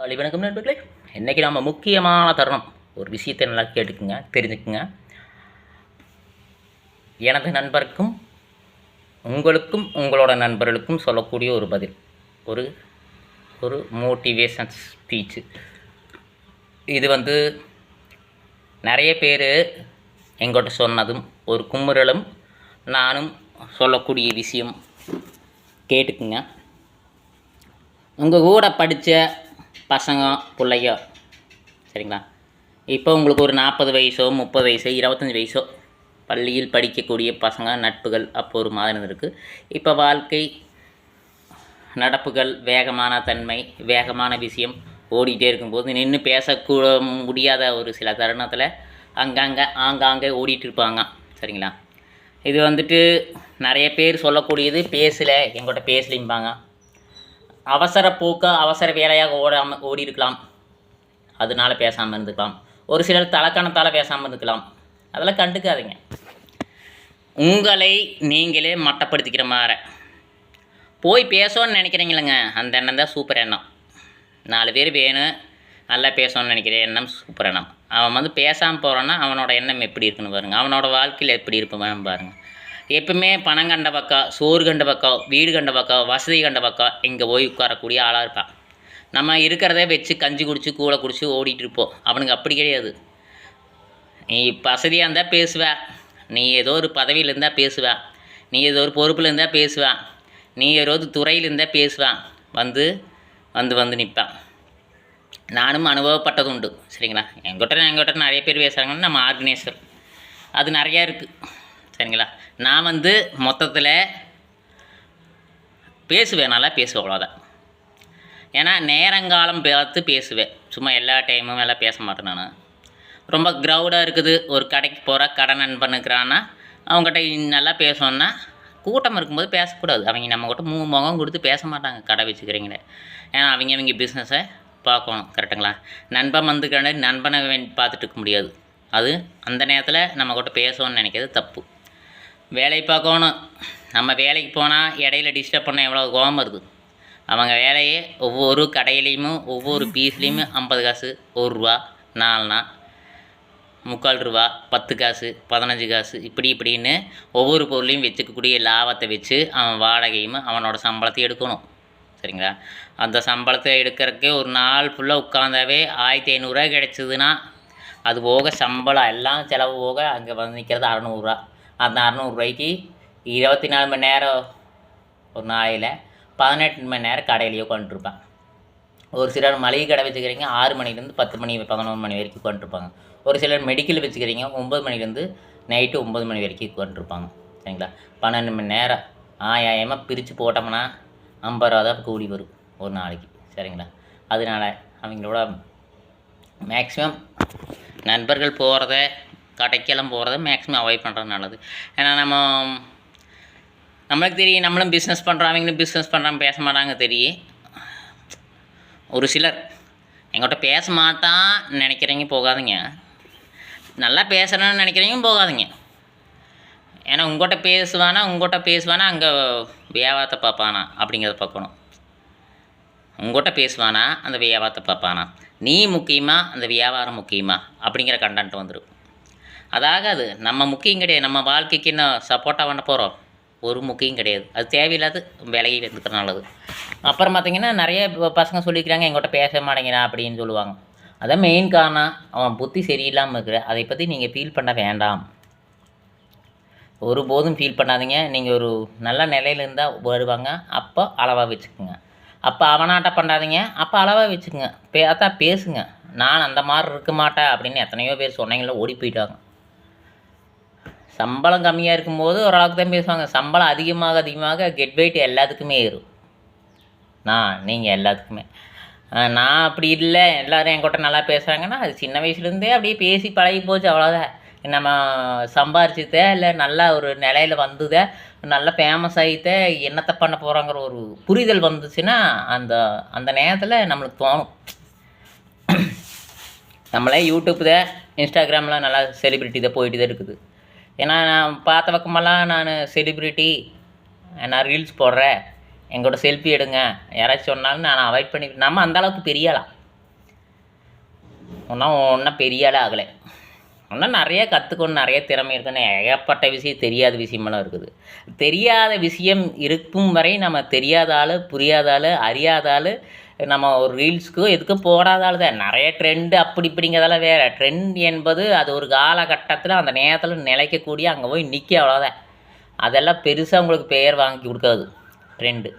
காலை வணக்கம் நண்பர்களே. இன்றைக்கி நம்ம முக்கியமான தருணம். ஒரு விஷயத்தை நல்லா கேட்டுக்குங்க தெரிஞ்சுக்குங்க. எனது நண்பருக்கும் உங்களுக்கும் உங்களோட நண்பர்களுக்கும் சொல்லக்கூடிய ஒரு பதில். ஒரு ஒரு மோட்டிவேஷன் ஸ்பீச்சு இது வந்து நிறைய பேர் எங்கிட்ட சொன்னதும் ஒரு குமுறலும் நானும் சொல்லக்கூடிய விஷயம். கேட்டுக்குங்க. உங்கள் கூட படித்த பசங்க பிள்ளையோ சரிங்களா? இப்போ உங்களுக்கு ஒரு நாற்பது வயசோ முப்பது வயசோ இருபத்தஞ்சி வயசோ பள்ளியில் படிக்கக்கூடிய பசங்க நட்புகள் அப்போ ஒரு மாதிரி இருக்குது இப்போ வாழ்க்கை நடப்புகள் வேகமான தன்மை வேகமான விஷயம் ஓடிட்டே இருக்கும்போது நின்று பேசக்கூட முடியாத ஒரு சில தருணத்தில் அங்கங்கே ஆங்காங்கே ஓடிட்டு இருப்பாங்க. சரிங்களா? இது வந்துட்டு நிறைய பேர் சொல்லக்கூடியது பேசலை எங்கிட்ட பேசலிம்பாங்க. அவசர போக்க அவசர வேலையாக ஓடாமல் ஓடி இருக்கலாம் அதனால பேசாமல் இருந்துக்கலாம். ஒரு சிலர் தலக்கணத்தால் பேசாமல் இருந்துக்கலாம். அதெல்லாம் கண்டுக்காதீங்க. உங்களை நீங்களே மட்டப்படுத்திக்கிற மாதிரி. போய் பேசணும்னு நினைக்கிறீங்களேங்க. அந்த எண்ணம் தான் சூப்பர் எண்ணம் நாலு பேர் வேணும் நல்லா பேசணும்னு நினைக்கிற எண்ணம் சூப்பர் எண்ணம் அவன் வந்து பேசாமல் போகிறான்னா அவனோட எண்ணம் எப்படி இருக்குன்னு பாருங்கள் அவனோட வாழ்க்கையில் எப்படி இருப்பான் பாருங்கள் எப்பவுமே பணம் கண்ட பக்கம் சோறு கண்ட பக்கம் வீடு கண்ட பக்கம் வசதி கண்ட பக்கம் இங்கே போய் உட்காரக்கூடிய ஆளாக இருப்பான் நம்ம இருக்கிறத வச்சு கஞ்சி குடிச்சு கூழை குடிச்சு ஓடிட்டு இருப்போம். அவனுக்கு அப்படி கிடையாது. நீ வசதியாக இருந்தால் பேசுவேன் நீ ஏதோ ஒரு பதவியில் இருந்தால் பேசுவேன் நீ ஏதோ ஒரு பொறுப்பில் இருந்தால் பேசுவேன் நீ ஏதோ ஒரு துறையில் இருந்தால் பேசுவேன் வந்து வந்து வந்து நிற்பான் நானும் அனுபவப்பட்டது உண்டு சரிங்களா? எங்கிட்ட எங்கிட்ட நிறைய பேர் பேசுகிறாங்கன்னு நம்ம ஆர்கனைசர் அது நிறையா இருக்குது சரிங்களா? நான் வந்து மொத்தத்தில் பேசுவேன் நல்லா பேசுவேன் அவ்வளோதான் ஏன்னா நேரங்காலம் பார்த்து பேசுவேன். சும்மா எல்லா டைமும் எல்லாம் பேச மாட்டேன் நான். ரொம்ப க்ரௌடாக இருக்குது. ஒரு கடைக்கு போகிற கடை நண்பனுக்குறான்னா அவங்ககிட்ட நல்லா பேசணுன்னா கூட்டம் இருக்கும்போது பேசக்கூடாது. அவங்க நம்மக்கிட்ட மூணு முகம் கொடுத்து பேச மாட்டாங்க கடை வச்சுக்கிறீங்களே. ஏன்னா அவங்க அவங்க பிஸ்னஸை பார்க்கணும் கரெக்டுங்களா நண்பன் வந்துக்கிறனே நண்பனை பார்த்துட்டு இருக்க முடியாது. அது அந்த நேரத்தில் நம்ம கிட்ட பேசணும்னு நினைக்கிறது தப்பு. வேலை பார்க்கணும். நம்ம வேலைக்கு போனால் இடையில டிஸ்டர்ப் பண்ண எவ்வளோ கோபம் வருது? அவங்க வேலையே ஒவ்வொரு கடையிலையுமே ஒவ்வொரு பீஸ்லேயுமே ஐம்பது காசு ஒரு ரூபா நாலுனா முக்கால் ரூபா பத்து காசு பதினஞ்சு காசு இப்படி இப்படின்னு ஒவ்வொரு பொருளையும் வச்சுக்கக்கூடிய லாபத்தை வச்சு அவன் வாடகையும் அவனோட சம்பளத்தை எடுக்கணும். சரிங்களா? அந்த சம்பளத்தை எடுக்கிறதுக்கே ஒரு நாள் ஃபுல்லாக உட்காந்தாவே ஆயிரத்தி ஐநூறுரூவா கிடச்சிதுன்னா அது போக சம்பளம் எல்லாம் செலவு போக அங்கே வந்து நிற்கிறது அறநூறுரூவா அந்த அறநூறுரூவாய்க்கு இருபத்தி நாலு மணி நேரம் ஒரு நாளையில் பதினெட்டு மணி நேரம் கடையிலேயே உட்காந்துருப்பேன். ஒரு சிலர் மளிகை கடை வச்சுக்கிறீங்க ஆறு மணிலேருந்து பத்து மணி பதினொன்று மணி வரைக்கும் உட்காந்துருப்பாங்க. ஒரு சிலர் மெடிக்கல் வச்சுக்கிறீங்க ஒம்பது மணிலேருந்து நைட்டு ஒம்பது மணி வரைக்கும் உட்காந்துருப்பாங்க. சரிங்களா? பன்னெண்டு மணி நேரம் ஆயாயமாக பிரித்து போட்டோம்னா ஐம்பது ரூபா தான் கூலி வரும் ஒரு நாளைக்கு. சரிங்களா? அதனால் அவங்களோட மேக்ஸிமம் நண்பர்கள் போகிறத கடைக்கெல்லாம் போகிறத மேக்ஸிமம் அவாய்ட் பண்ணுறது நல்லது. ஏன்னா நம்ம நம்மளுக்கு தெரியும் நம்மளும் பிஸ்னஸ் பண்ணுறோம் அவங்களும் பிஸ்னஸ் பண்ணுறாங்க பேச மாட்டாங்க தெரியும் ஒரு சிலர் எங்கிட்ட பேச மாட்டான் நினைக்கிறீங்க போகாதீங்க. நல்லா பேசுகிறேன்னு நினைக்கிறீங்க போகாதீங்க. ஏன்னா உங்கள்கிட்ட பேசுவானா உங்கள்கிட்ட பேசுவானா அங்கே வியாபாரத்தை பார்ப்பானா அப்படிங்கிறத பார்க்கணும். உங்கள்கிட்ட பேசுவானா அந்த வியாபாரத்தை பார்ப்பானா. நீ முக்கியமா அந்த வியாபாரம் முக்கியமா அப்படிங்கிற கண்டென்ட் வந்துடும் அதாகாது. நம்ம முக்கியம் கிடையாது. நம்ம வாழ்க்கைக்கு இன்னும் சப்போர்ட்டாக பண்ண போகிறோம் ஒரு முக்கியம் கிடையாது. அது தேவையில்லாத விலகி வந்துக்கிற நல்லது அப்புறம் பார்த்திங்கன்னா நிறைய பசங்க சொல்லிக்கிறாங்க எங்கிட்ட பேச மாட்டேங்கிறான் அப்படின்னு சொல்லுவாங்க. அதான் மெயின் காரணம். அவன் புத்தி சரியில்லாமல் இருக்கிற அதை பற்றி நீங்கள் ஃபீல் பண்ண வேண்டாம். ஒருபோதும் ஃபீல் பண்ணாதீங்க. நீங்கள் ஒரு நல்ல நிலையில் இருந்தால் வருவாங்க. அப்போ அளவாக வச்சுக்கோங்க. அப்போ அவனாட்ட பண்ணாதீங்க. அப்போ அளவாக வச்சுக்கோங்க. பார்த்தா பேசுங்க. நான் அந்த மாதிரி இருக்க மாட்டேன் அப்படின்னு எத்தனையோ பேர் சொன்னீங்களோ ஓடி போயிட்டாங்க. சம்பளம் கம்மியாக இருக்கும்போது ஓரளவுக்கு தான் பேசுவாங்க. சம்பளம் அதிகமாக அதிகமாக கெட் வெயிட் எல்லாத்துக்குமே ஏறும். நான் நீங்கள் எல்லாத்துக்குமே. நான் அப்படி இல்லை. எல்லோரும் என்கிட்ட நல்லா பேசுகிறாங்கன்னா அது சின்ன வயசுலேருந்தே அப்படியே பேசி பழகி போச்சு அவ்வளோதான் நம்ம சம்பாரிச்சதே இல்லை நல்லா ஒரு நிலையில வந்ததே நல்லா ஃபேமஸ் ஆகிட்டே என்னத்தை பண்ண போகிறோங்கிற ஒரு புரிதல் வந்துச்சுன்னா அந்த அந்த நேரத்தில் நம்மளுக்கு தோணும். நம்மளே யூடியூப் தான் இன்ஸ்டாகிராம்லாம் நல்லா செலிப்ரிட்டி தான் போயிட்டு தான் இருக்குது. ஏன்னா நான் பார்த்த பக்கமெல்லாம் நான் செலிப்ரிட்டி நான் ரீல்ஸ் போடுறேன். எங்களோட செல்ஃபி எடுங்க. யாராச்சும் சொன்னாலும் நான் அவாய்ட் பண்ணி நம்ம அந்தளவுக்கு பெரிய ஆளா? ஒன்றும் ஒன்றும் பெரிய ஆள் ஆகலை. இன்னும் நிறைய கற்றுக்கணும் நிறைய திறமை இருக்குன்னு ஏகப்பட்ட விஷயம் தெரியாத விஷயமெல்லாம் இருக்குது. தெரியாத விஷயம் இருக்கும் வரை நம்ம தெரியாத ஆள் புரியாத ஆள் அறியாத ஆள் நம்ம ஒரு ரீல்ஸ்க்கு எதுக்கும் போடாத தான் நிறைய ட்ரெண்டு அப்படி இப்படிங்கிறதெல்லாம் வேறு. ட்ரெண்ட் என்பது அது ஒரு காலகட்டத்தில் அந்த நேரத்தில் நிலைக்கக்கூடிய அங்கே போய் நிற்க அவ்வளோதான் அதெல்லாம் பெருசாக உங்களுக்கு பெயர் வாங்கி கொடுக்காது. ட்ரெண்டு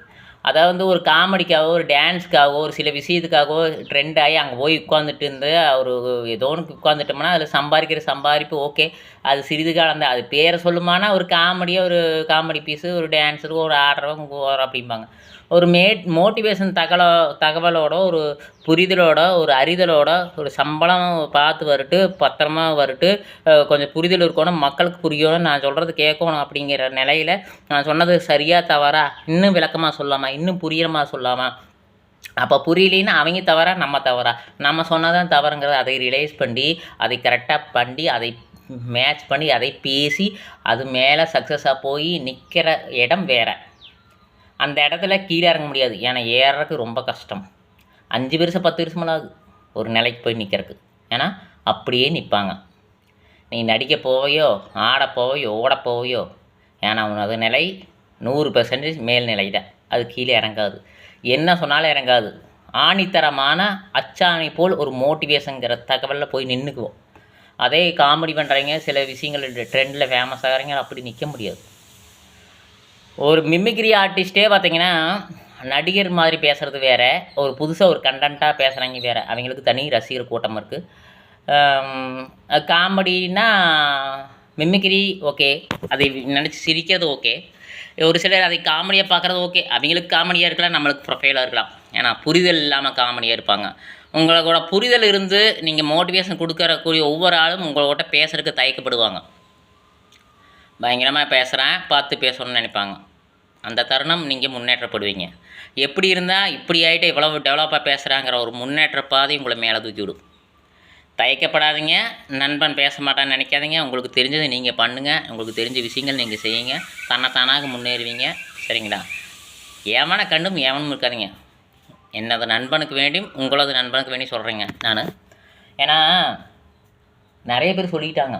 அதாவது வந்து ஒரு காமெடிக்காகவோ ஒரு டான்ஸ்க்காகவோ ஒரு சில விஷயத்துக்காகவோ ட்ரெண்ட் ஆகி அங்கே போய் உட்காந்துட்டு இருந்து ஒரு ஏதோ ஒன்று உட்காந்துட்டோம்னா அதில் சம்பாதிக்கிற சம்பாதிப்பு ஓகே அது சிறிது காலம் தான். அது பேரை சொல்லுமானா ஒரு காமெடியாக ஒரு காமெடி பீஸு ஒரு டான்ஸரு ஒரு ஆடுறவங்க அப்படிம்பாங்க. ஒரு மே மோட்டிவேஷன் தகவலோ தகவலோட ஒரு புரிதலோட ஒரு அறிதலோட ஒரு சம்பளம் பார்த்து வரட்டு பத்திரமா வரட்டு கொஞ்சம் புரிதல் இருக்கணும் மக்களுக்கு புரியணும் நான் சொல்கிறது கேட்கணும் அப்படிங்கிற நிலையில் நான் சொன்னது சரியாக தவறா? இன்னும் விளக்கமாக சொல்லாமா இன்னும் புரியமா சொல்லாமா அப்போ புரியலன்னா அவங்க தவறா நம்ம தவறா? நம்ம சொன்னதான் தவறுங்கிறத அதை ரிலைஸ் பண்ணி அதை கரெக்டாக பண்ணி அதை மேட்ச் பண்ணி அதை பேசி அது மேலே சக்ஸஸாக போய் நிற்கிற இடம் வேறு. அந்த இடத்துல கீழே இறங்க முடியாது. ஏன்னா ஏறுறதுக்கு ரொம்ப கஷ்டம். அஞ்சு வருஷம் பத்து வருஷமெல்லாம் ஆகுது. ஒரு நிலைக்கு போய் நிற்கிறதுக்கு ஏன்னா அப்படியே நிற்பாங்க நீ நடிக்க போவையோ ஆட போவையோ ஓட போவையோ ஏன்னா உனது நிலை நூறு பெர்சன்டேஜ் மேல்நிலை தான் அது கீழே இறங்காது. என்ன சொன்னாலும் இறங்காது. ஆணித்தரமான அச்சாணி போல் ஒரு மோட்டிவேஷனுங்கிற தகவலில் போய் நின்றுக்குவோம் அதே காமெடி பண்ணுறவங்க சில விஷயங்கள் ட்ரெண்டில் ஃபேமஸ் ஆகிறவங்க அப்படி நிற்க முடியாது. ஒரு மிமிக்ரி ஆர்டிஸ்ட்டே பார்த்தீங்கன்னா நடிகர் மாதிரி பேசுகிறது வேறு ஒரு புதுசாக ஒரு கண்டென்ட்டாக பேசுகிறாங்க வேறு. அவங்களுக்கு தனி ரசிகர் கூட்டம் இருக்குது காமெடினா மிமிக்ரி ஓகே அதை நினச்சி சிரிக்கிறது ஓகே ஒரு சிலர் அதை காமெடியாக பார்க்குறது ஓகே அவங்களுக்கு காமெடியாக இருக்கலாம் நம்மளுக்கு ப்ரொஃபைலாக இருக்கலாம். ஏன்னா புரிதல் இல்லாமல் காமெடியாக இருப்பாங்க. உங்களோட புரிதல் இருந்து நீங்கள் மோட்டிவேஷன் கொடுக்கறக்கூடிய ஒவ்வொரு ஆளும் உங்களோட பேசுறதுக்கு தயக்கப்படுவாங்க. பயங்கரமாக பேசுகிறேன் பார்த்து பேசணும்னு நினைப்பாங்க. அந்த தருணம் நீங்கள் முன்னேற்றப்படுவீங்க. எப்படி இருந்தால் இப்படி ஆகிட்டு இவ்வளவு டெவலப்பாக பேசுகிறாங்கிற ஒரு முன்னேற்ற பாதை உங்களை மேலே தூக்கி விடும். தயக்கப்படாதீங்க. நண்பன் பேச மாட்டான்னு நினைக்காதீங்க. உங்களுக்கு தெரிஞ்சதை நீங்கள் பண்ணுங்கள் உங்களுக்கு தெரிஞ்ச விஷயங்கள் நீங்கள் செய்யுங்க. தன்னைத்தானாக முன்னேறுவீங்க. சரிங்களா? ஏவனை கண்டும் ஏவனும் இருக்காதிங்க. என்னது நண்பனுக்கு வேண்டியும் உங்களது நண்பனுக்கு வேண்டி சொல்கிறேங்க நான். ஏன்னா நிறைய பேர் சொல்லிட்டாங்க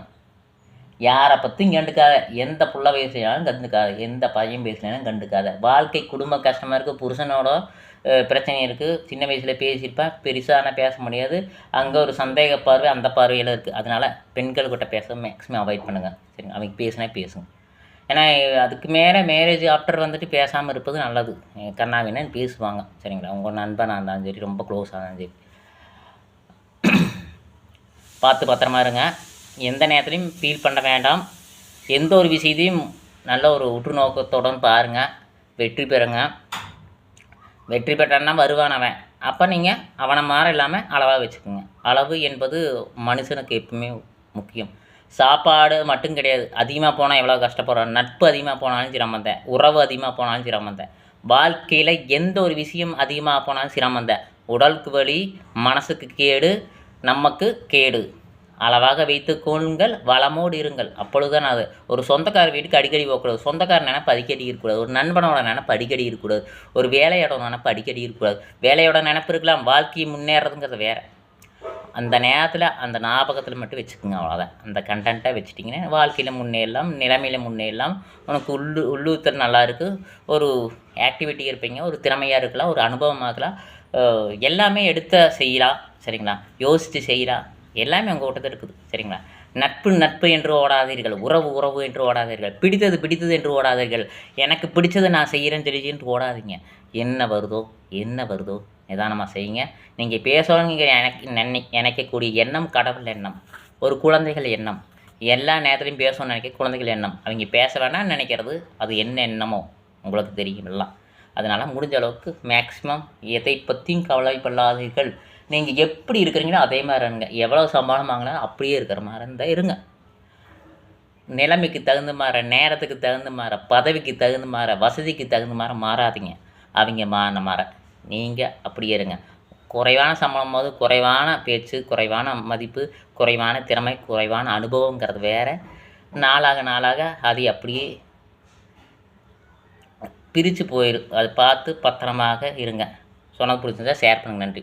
யாரை பற்றியும் கண்டுக்காத. எந்த புள்ள பேசினாலும் கண்டுக்காத. எந்த பையன் பேசினாலும் கண்டுக்காத. வாழ்க்கை குடும்ப கஷ்டமாக இருக்குது புருஷனோட பிரச்சனை இருக்குது சின்ன வயசில் பேசியிருப்பேன் பெருசான பேச முடியாது. அங்கே ஒரு சந்தேக பார்வை அந்த பார்வையில் இருக்குது அதனால் பெண்கள்கிட்ட பேச மேக்ஸிமம் அவாய்ட் பண்ணுங்கள் சரி அவங்க பேசினா பேசுங்க. ஏன்னா அதுக்கு மேலே மேரேஜ் ஆஃப்டர் வந்துட்டு பேசாமல் இருப்பது நல்லது. கண்ணாவின்னு பேசுவாங்க. சரிங்களா? உங்கள் நண்பனாக இருந்தாலும் சரி ரொம்ப க்ளோஸாக இருந்தாலும் சரி. பார்த்து பத்திரமா இருங்க. எந்த நேரத்துலையும் ஃபீல் பண்ண வேண்டாம். எந்த ஒரு விஷயத்தையும் நல்ல ஒரு உற்று நோக்கத்துடன் பாருங்கள் வெற்றி பெறுங்க. வெற்றி பெற்றான்னா வருவான் அவன். அப்போ நீங்கள் அவனை மாற இல்லாமல் அளவாக வச்சுக்கோங்க. அளவு என்பது மனுஷனுக்கு எப்பவுமே முக்கியம். சாப்பாடு மட்டும் கிடையாது. அதிகமாக போனால் எவ்வளோ கஷ்டப்படுறோம் நட்பு அதிகமாக போனாலும் சிரமந்தேன் உறவு அதிகமாக போனாலும் சிரமந்தேன் வாழ்க்கையில் எந்த ஒரு விஷயம் அதிகமாக போனாலும் சிரமந்தேன் உடலுக்கு வலி மனசுக்கு கேடு நமக்கு கேடு. அளவாக வைத்து கொள்ளுங்கள் வளமோடு இருங்கள். அப்பொழுதுதான் அது ஒரு சொந்தக்கார வீட்டுக்கு அடிக்கடி போகக்கூடாது. சொந்தக்கார நினைப்பு அடிக்கடி இருக்கக்கூடாது. ஒரு நண்பனோட நினைப்பு அடிக்கடி இருக்கக்கூடாது. ஒரு வேலையோட நினைப்பு அடிக்கடி இருக்கக்கூடாது. வேலையோட நினைப்பு இருக்கலாம் வாழ்க்கையை முன்னேறதுங்கிறது வேறு. அந்த நேரத்தில் அந்த ஞாபகத்தில் மட்டும் வச்சுக்கோங்க அவ்வளோதான் அந்த கண்டென்ட்டாக வச்சுட்டிங்கன்னா வாழ்க்கையில் முன்னேறலாம் நிலைமையில் முன்னேறலாம். உனக்கு உள்ளு உள்ளூத்தல் நல்லா இருக்குது ஒரு ஆக்டிவிட்டி இருப்பீங்க ஒரு திறமையாக இருக்கலாம் ஒரு அனுபவமாகலாம் இருக்கலாம். எல்லாமே எடுத்த செய்யலாம். சரிங்களா? யோசித்து செய்யலாம். எல்லாமே உங்கள் கூட்டத்தில் இருக்குது சரிங்களா? நட்பு நட்பு என்று ஓடாதீர்கள் உறவு உறவு என்று ஓடாதீர்கள் பிடித்தது பிடித்தது என்று ஓடாதீர்கள் எனக்கு பிடித்ததை நான் செய்கிறேன்னு தெரிஞ்சுட்டு ஓடாதீங்க. என்ன வருதோ என்ன வருதோ நிதானமாக செய்யுங்க. நீங்கள் பேசணுங்கிற எனக்கு நினை நினைக்கக்கூடிய எண்ணம் கடவுள் எண்ணம் ஒரு குழந்தைகள் எண்ணம். எல்லா நேரத்துலையும் பேசணும்னு நினைக்க குழந்தைகள் எண்ணம். அவங்க பேச வேணாம்னு நினைக்கிறது அது என்ன எண்ணமோ உங்களுக்கு தெரியும் எல்லாம். அதனால் முடிஞ்ச அளவுக்கு மேக்ஸிமம் எதை பற்றியும் கவலைப்படாதீர்கள். நீங்கள் எப்படி இருக்கிறீங்களோ அதே மாதிரி இருங்க. எவ்வளோ சம்பளம் வாங்கினாலும் அப்படியே இருக்கிற மாதிரி இருந்தால் இருங்க. நிலைமைக்கு தகுந்த மாதிரி நேரத்துக்கு தகுந்த மாதிரி பதவிக்கு தகுந்த மாதிரி வசதிக்கு தகுந்த மாதிரி மாறாதீங்க. அவங்க மாறின மாற நீங்கள் அப்படியே இருங்க. குறைவான சம்பளம் போது குறைவான பேச்சு குறைவான மதிப்பு குறைவான திறமை குறைவான அனுபவங்கிறது வேறு. நாளாக நாளாக அது அப்படியே பிரித்து போயிடும் அதை பார்த்து பத்திரமாக இருங்க. சொன்னது பிடிச்சிருந்தா ஷேர் பண்ணுங்க. நன்றி.